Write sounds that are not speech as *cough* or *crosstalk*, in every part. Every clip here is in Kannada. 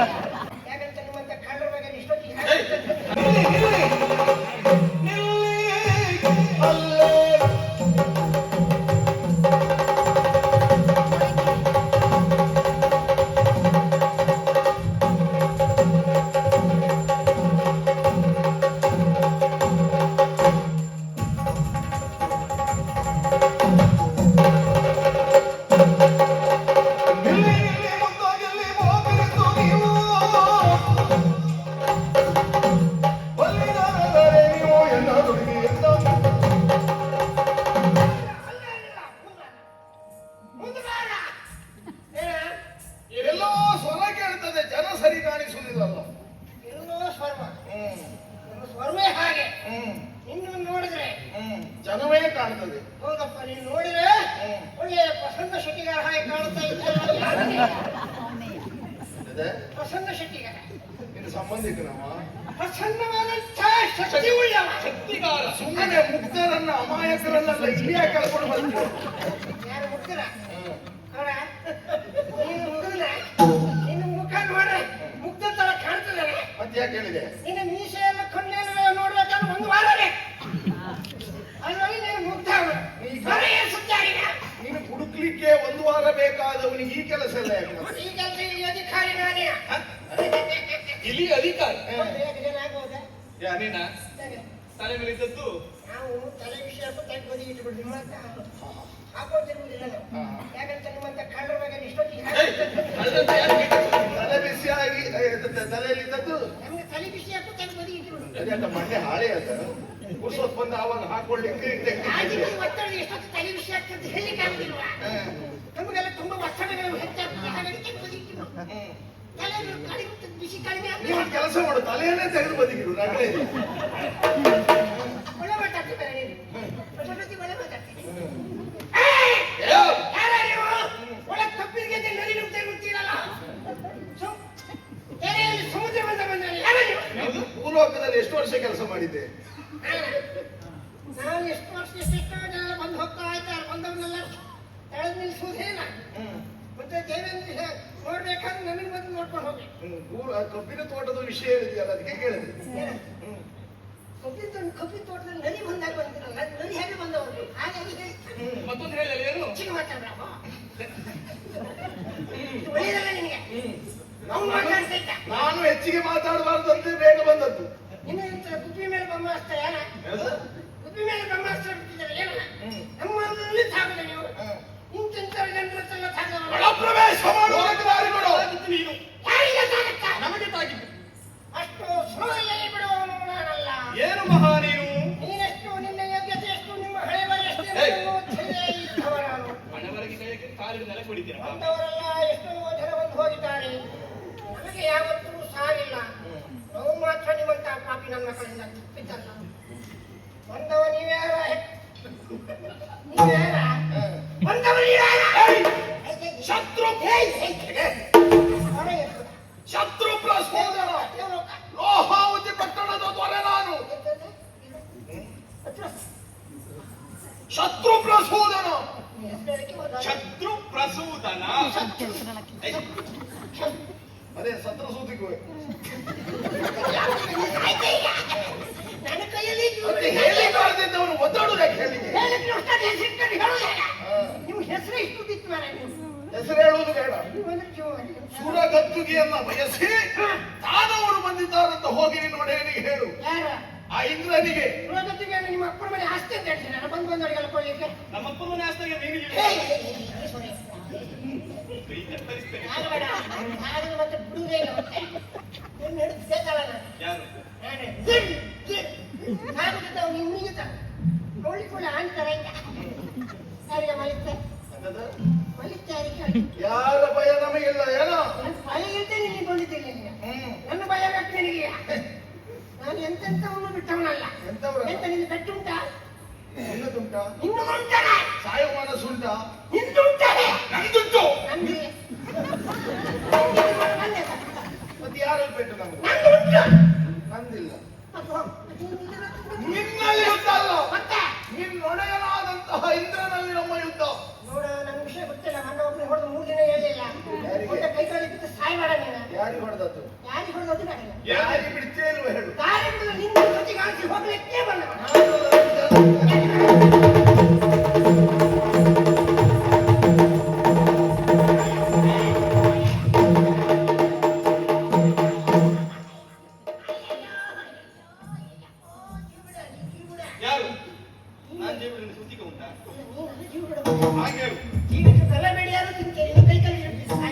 Yeah. *laughs* ಕಾಣ್ತದೆ. ಹೌದಪ್ಪ ನೀನು ನೋಡಿದ್ರೆ ಒಳ್ಳೆಯ ಒಳ್ಳೆ ವಸಂತ ಶೆಟ್ಟಿಗಾರ ಹಾಗೆ ಕಾಣ್ತಾ ಪ್ರಸನ್ನ ಅದೇ? ವಸಂತ ಶೆಟ್ಟಿಗಾರ. ಇದು ಸಂಬಂಧಿಕನವ ಪ್ರಸನ್ನವಾದಂಥ ಶಕ್ತಿ ಉಳ್ಳವ. ಶಕ್ತಿಗಾರ. ಸುಮ್ಮನೆ ಮುಕ್ತರನ್ನ ಅಮಾಯಕರನ್ನ ಇಲ್ಲಿ ಕಳ್ಕೊಂಡು ಬಂದ್ರು ಯಾರು ನೀನು ಮುಗಿದ್ರೆ ನಿನ್ನ ಮುಖ ನೋಡ್ರೆ ಮುಕ್ತ ತರ ಕಾಣ್ತದೆ ಮತ್ತೆ ಯಾಕೆ ಹೇಳಿದೆ? ನಿನ್ನ ಮೀಸೆ ಎಲ್ಲ ಕಣ್ಣೆಲ್ಲ ನೋಡ್ಬೇಕಂದ್ರೆ ಒಂದು ವಾರ ಬೇಕು ಅದ್ರಲ್ಲಿ ನೀನು ಮುಗ್ಧ ಈಗ- ಬರೀ ಸುತ್ತಾಡಿನ ನೀನು ಹುಡುಕ್ಲಿಕ್ಕೆ ಒಂದು ವಾರ ಎಲ್ಲ ಯಾಕೆ ಮತ್ತೆ? ಇಲ್ಲಿ ಅಧಿಕಾರ? ನಾನೇ ಆಗ್ಬೋದಾ? ಯಾನೇನ ತಲೆ ಮೇಲೆ ಇದ್ದದ್ದು? ಏಯ್, ಕಳ್ದಂತೆ ಯಾರು ಕೇಳ್ತಾರೆ? ತಲೆ ಬಿಸಿಯಾಗಿ ತಲೆಯಲ್ಲಿ ಇದ್ದದ್ದು? ಅದೇ ಮಂಡೆ ಹಾಳೆ ಅದ. ಕುರ್ಸೋತ್ ಬಂದ ಅವಾಗ ಹಾಕೊಳ್ಳಿಕ್ಕೆ ಒತ್ತಡ ಎಷ್ಟೊತ್ತು ತಲೆ ಬಿಸಿ ಆಗ್ತದೆ ಹೇಳಲಿಕ್ಕೆ ಆಗುದಿಲ್ವಾ? ನಮಗೆಲ್ಲ ತುಂಬಾ ಒತ್ತಡಗಳು ಹೆಚ್ಚಾಗ್ತದೆ ಹಾಗಾಗಿ ತಲೆ ಕಡಿಮೆ ಬಿಸಿ ಕಡಿಮೆ ನೀವು ಆಗ್ತದೆ ಕೆಲಸ ಮಾಡು ತಲೆಯನ್ನೇ ತೆಗೆದು ಬದಿಗಿಡು ರಗಳೆ ಒಳ್ಳೆ ಮಾತಾಡ್ತಿದ್ದಾರೆ ಎಷ್ಟೆಷ್ಟೋ ಜನ ಬಂದು ಹೋಗ್ತಾ ಇದ್ದಾರೆ ಬಂದವನ್ನೆಲ್ಲ ಎಳೆದು ನಿಲ್ಲಿಸುವುದೇನ ಮತ್ತೆ ದೇವೇಂದ್ರ ಹೇ- ನೋಡ್ಬೇಕಾದ್ರೆ ನನಗೆ ಬಂದು ನೋಡ್ಕೊಂಡು ಹೋಗಿ. ಆ ಕಬ್ಬಿನ ತೋಟದ ವಿಷಯ ಹೇಳಿದ್ಯಲ್ಲ ಅದಕ್ಕೆ ಕೇಳಿದೆ. ಕಬ್ಬಿನ ತೋಟ ಕಬ್ಬಿನ ತೋಟದಲ್ಲಿ ನದಿ ಬಂದಾಗ ಬಂದಿರಲ್ಲ ನದಿ ಹೇಗೆ ಬಂದವರು ಹಾಗಾಗಿ ಹೇಳಿ. ಮತ್ತೊಂದು ಹೇಳಿದಲ್ಲಿ ಏನು ಹೆಚ್ಚಿಗೆ ಮಾತಾಡ್ರಪ್ಪ ಒಳ್ಳೆಯದಲ್ಲ ನಿನಗೆ? ನಾವು ಮಾತಾಡ್ತಾ ನಾನು ಹೆಚ್ಚಿಗೆ ಮಾತಾಡಬಾರ್ದು ಅಂತ ಬೇಗ ಬಂದದ್ದು. ಇನ್ನು ಇಂಥ ಕುಪ್ಪಿ ಮೇಲೆ ಬ್ರಹ್ಮಾಸ್ತ್ರ ಯಾರ? ಕುಪ್ಪಿ ಮೇಲೆ ಬ್ರಹ್ಮಾಸ್ತ್ರ ಬಿಟ್ಟಿದ್ದಾರೆ ಸಾಗುದ ಸಾಗಲ್ಲ ಒಳಪ್ರವೇಶ ಮಾಡುವುದಕ್ಕೆ ದಾರಿ ಕೊಡು ನೀನು ನಮಗೆ ಏನು ಮಹಾ ನೀನು ನೀನೆಷ್ಟು ನಿನ್ನ ಯೋಗ್ಯತೆ ಎಷ್ಟು ನಿಮ್ಮ ಹಳೆ ಬರ ಎಷ್ಟು ಕೈಗೆ ಕಾಲಿನ ನೆಲೆ ಕೊಡಿದ್ದೀರ ಬಂದವರೆಲ್ಲ ಎಷ್ಟೋ ಜನ ಬಂದು ಹೋಗಿದ್ದಾರೆ ನನಗೆ ಯಾವತ್ತೂ ಸಾರಿಲ್ಲ. ನಾವು ಮಾತ್ರ ನಿಮ್ಮಂತ ಪಾಪಿ ನನ್ನ ಕಡೆಯಿಂದ ತಪ್ಪಿದ್ದಲ್ಲ ಬಂದವ ನೀವ್ಯಾರ ನೀವ್ಯಾರ ಬಂದವ ನೀವ್ಯಾರ ಶತ್ರು. ಶತ್ರು ದೇವಲೋಕ. ಲೋಹಾವತಿ ಪಟ್ಟಣದ ದೊರೆ ನಾನು? ಶತ್ರು ಹೆಸರೇಳಕ್ಕೆ ಶತ್ರು ಪ್ರಸೂದನ ಅದೇ ಸತ್ರ ಸೂತಿಗೆ ನನ್ನ ಕೈಯಲ್ಲಿ ಇದ್ದು ಮತ್ತೆ ಹೇಳಿ ಮಾಡ್ತಿದ್ದವನು ಒದ್ದಾಡುದು ಯಾಕೆ ಹೇಳಿಕೆ ಹೇಳಿದ್ರೆ ಅಷ್ಟೇ ಹೆಸರಿಟ್ಕೊಂಡು ಹೇಳೋದಿಲ್ಲ. ಹಾ. ನಿಮ್ಮ ಹೆಸರು ಇಷ್ಟು ಬಿತ್ತು ಮಾರ್ರೆ ನೀವು. ಹೆಸರು ಹೇಳೋದು ಬೇಡ. ಜೀವಮಾಡಿ. ಸುರಗದ್ದುಗೆಯನ್ನ ಬಯಸಿ ದಾನವರು ಬಂದಿದ್ದಾರಂತ ಹೋಗಿ ನಿನ್ನ ಒಡೆಯನಿಗೆ ಹೇಳು. ಆ ಇಂದ್ರನಿಗೆ. ಯುವಜೊತೆಗೆ ನಿಮ್ಮ ಅಪ್ಪನ ಮನೆ ಆಸ್ತಿ ಅಂತ ಹೇಳ್ತೀನಿ ನಾನು ಬಂದು ಬಂದವರಿಗೆಲ್ಲ ಕೊಡ್ಲಿಕ್ಕೆ? ನಮ್ಮಪ್ಪನ ಮನೆ ಆಸ್ತಿಗೆ ಮತ್ತೆ ಬಿಡುವುದೇ ಇಲ್ಲ. ಯಾರು? ಇದ್ದ. ಯಾರಿಗೆ ಮಲಿತೆ? ಅಂತದ್ದು? ಮಲಿತೆ ಯಾರಿಗೆ? ಯಾರ ಭಯ ನಮಗಿಲ್ಲ ಏನೋ? ಭಯ ಇರ್ತೇನೆ ನಿನಗೆ ಬಂದಿದ್ದಿಲ್ಲ ನನ್ನ ಭಯ ಬೇಕು ನಿನಗೆ. ನಾನು ಎಂತೆಂತವನು ಬಿಟ್ಟವನಲ್ಲ? ಎಂತ ನಿನ್ನ ಕಟ್ಟುಂಟಾ ನಿನ್ನದುಂಟಾ ಇನ್ನು ಉಂಟಲ್ಲ ಮನಸ್ಸುಂಟಾ ನಂದುಂಟು. ಮತ್ತೆ ಪೆಟ್ಟು ನಮ್ಗೆ? ನಂದುಂಟು ನಂದಿಲ್ಲ. ಹತ್ರ ನಿನ್ನಲ್ಲಿ ಯುದ್ಧ ಮತ್ತೆ? ನಿನ್ನೊಡೆಯನಾದಂತಹ ಇಂದ್ರನಲ್ಲಿ ನಮ್ಮ ಯುದ್ಧ. ನೋಡ ನಮ್ಗೆ ವಿಷಯ ಗೊತ್ತಿಲ್ಲ. ಹಂಗ ಒಬ್ಬನೇ ಹೊಡೆದು ಮೂರು ದಿನ ಹೇಳಿಲ್ಲ. ಮತ್ತೆ ಕೈ ಕಾಲು ಬಿದ್ದು ಸಾಯಿ ಮಾಡ ನೀನು. ಯಾರಿಗೆ ಹೊಡೆದದ್ದು? ಯಾರಿಗೆ ಹೊಡೆದದ್ದು ನನಗೆ ಯಾರಿಗೆ ಬಿಡ್ತೇ ಇಲ್ವ ಹೇಳು. ಕಾರ್ಯಕ್ರಮ ನಿನ್ನ ಜೊತೆಗೆ ಹೋಗ್ಲಿಕ್ಕೆ ಬಲ್ಲ ಹೇಳು ಜೀವಕ್ಕೆ ಬೆಲೆ ಬೆಳೆಯಾರು ತಿಂತೇನೆ ಕೈ ಕೈ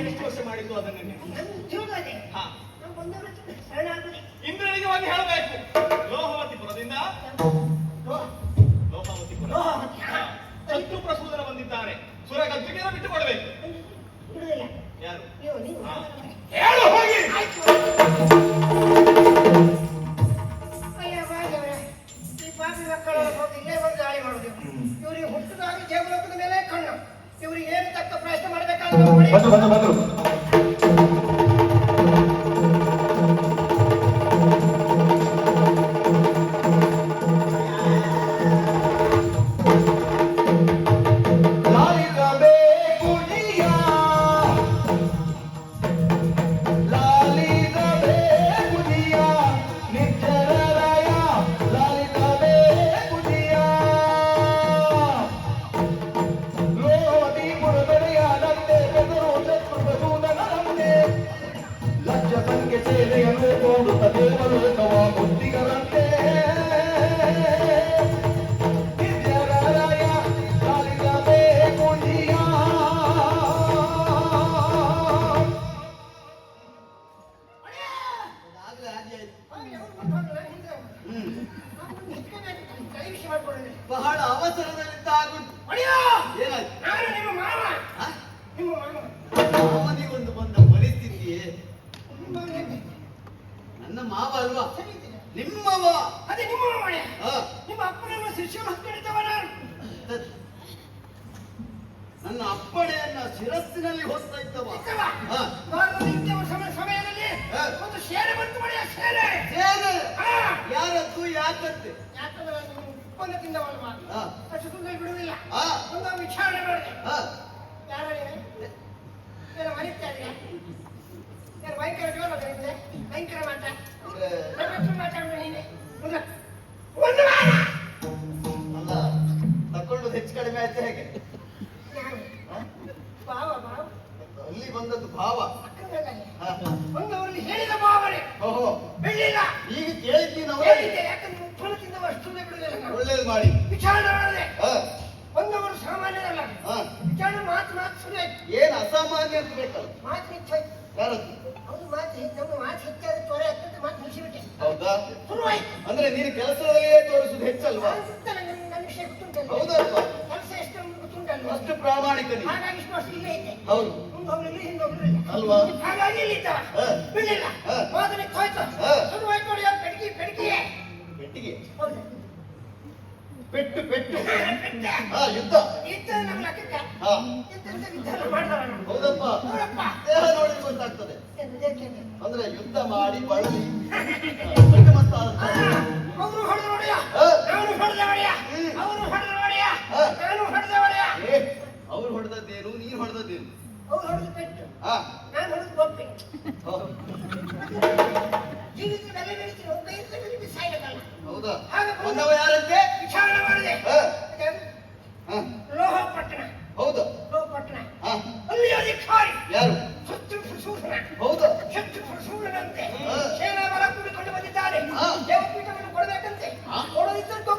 ಎಷ್ಟು ವರ್ಷ ಮಾಡಿದ್ದು ಅದನ್ನ ನೀನು? ನನ್ನ ಉದ್ಯೋಗ ಅದೇ ಹಾ. ನಾವು ಬಂದವರು ಶರಣ ಆಗುದೇ. ಇಂದ್ರನಿಗೆ ಒಂದು ಹೇಳಬೇಕು ಲೋಹವತಿಪುರದಿಂದ ಲೋಹಾವತಿಪುರ. ಶತ್ರು ಬಂದಿದ್ದಾರೆ. ಯಾರು? ಮಾಡಬೇಕಾದ್ರೆ ನೋಡಿ ಬಂದು ಅವನಿಗೊಂದು ಬಂದ ಪರಿಸ್ಥಿತಿಯೇ ನನ್ನ ಮಾವ ಅಲ್ವಾ? ನಿಮ್ಮವ ಅದೇ ನಿಮ್ಮ ಮಾವನೇ ನಿಮ್ಮ ಅಪ್ಪನನ್ನು ಶಿಷ್ಯ ಮಕ್ಕಳಿದ್ದವ ನನ್ನ ಅಪ್ಪಣೆಯನ್ನ ಶಿರಸ್ಸಿನಲ್ಲಿ ಹೊಸ್ತಾ ಇದ್ದವ. ಇದ್ದವ? ವಿಚಾರಣೆ ಮಾಡಿದೆ. ಒಂದವರು ಸಾಮಾನ್ಯರಲ್ಲ. ಹ. ವಿಚಾರಣೆ ಮಾತು ಮಾತು ಆಯ್ತು ಏನ್ ಅಸಾಮಾನ್ಯ ಅಂತ ಬೇಕಲ್ಲ. ಮಾತು ಹೆಚ್ಚಾಯ್ತು ಯಾರದ್ದು ಅವನು ಮಾತು ನಮ್ಮ ಮಾತು ಹೆಚ್ಚಾದ್ರೆ ತ್ವರೆ ಆಗ್ತದೆ ಮಾತು ನಿಲ್ಲಿಸಿಬಿಟ್ಟೆ ಹೌದಾ? ಶುರುವಾಯ್ತು ಅಂದ್ರೆ ನೀನು ಕೆಲಸದಲ್ಲಿಯೇ ತೋರಿಸುದು ಹೆಚ್ಚಲ್ವಾ? ನನ್ನ ವಿಷಯ ಗೊತ್ತುಂಟಲ್ಲ. ಹೌದಲ್ವಾ? ಕೆಲಸ ಎಷ್ಟು ನಮ್ಗೆ ಅಷ್ಟು ಪ್ರಾಮಾಣಿಕ ಹಾಗಾಗಿ ಇಷ್ಟು ವರ್ಷ ಇಲ್ಲೇ ಇದ್ದೆ. ಹೌದು. ಮುಂದೆ ಹೋಗ್ಲಿಲ್ಲ ಹಿಂದೆ ಹೋಗ್ಲಿಲ್ಲ ಅಲ್ವಾ? ಹಾಗಾಗಿ ಇಲ್ಲಿದ್ದ ಹ. ಬಿಡ್ಲಿಲ್ಲ. ಹ. ಮಾತನೆ ಹೋಯ್ತು. ಶುರುವಾಯ್ತು ನೋಡಿ ಹೌದು. ಪೆಟ್ಟು ಪೆಟ್ಟು. ಹಾ ಯುದ್ಧ. ಹೌದಪ್ಪ. ದೇಹ ನೋಡಿ ಗೊತ್ತಾಗ್ತದೆ. ಅಂದ್ರೆ ಯುದ್ಧ ಮಾಡಿ ಬಳಲಿ. ಅವ್ರು ಹೊಡೆದದ್ದೇನು ನೀನು ಹೊಡೆದದ್ದೇನು? ಅವ್ರು ಹೊಡೆದ ಪೆಟ್ಟು. ಹಾ. ನಾನು ಹೊಡೆದ ಬೊಬ್ಬೆ. ಹೌದು. ಒಬ್ಬ ಇರ್ತದೆ ಹಾಗೆ ಬಂದವ ದೇವಪೀಠವನ್ನು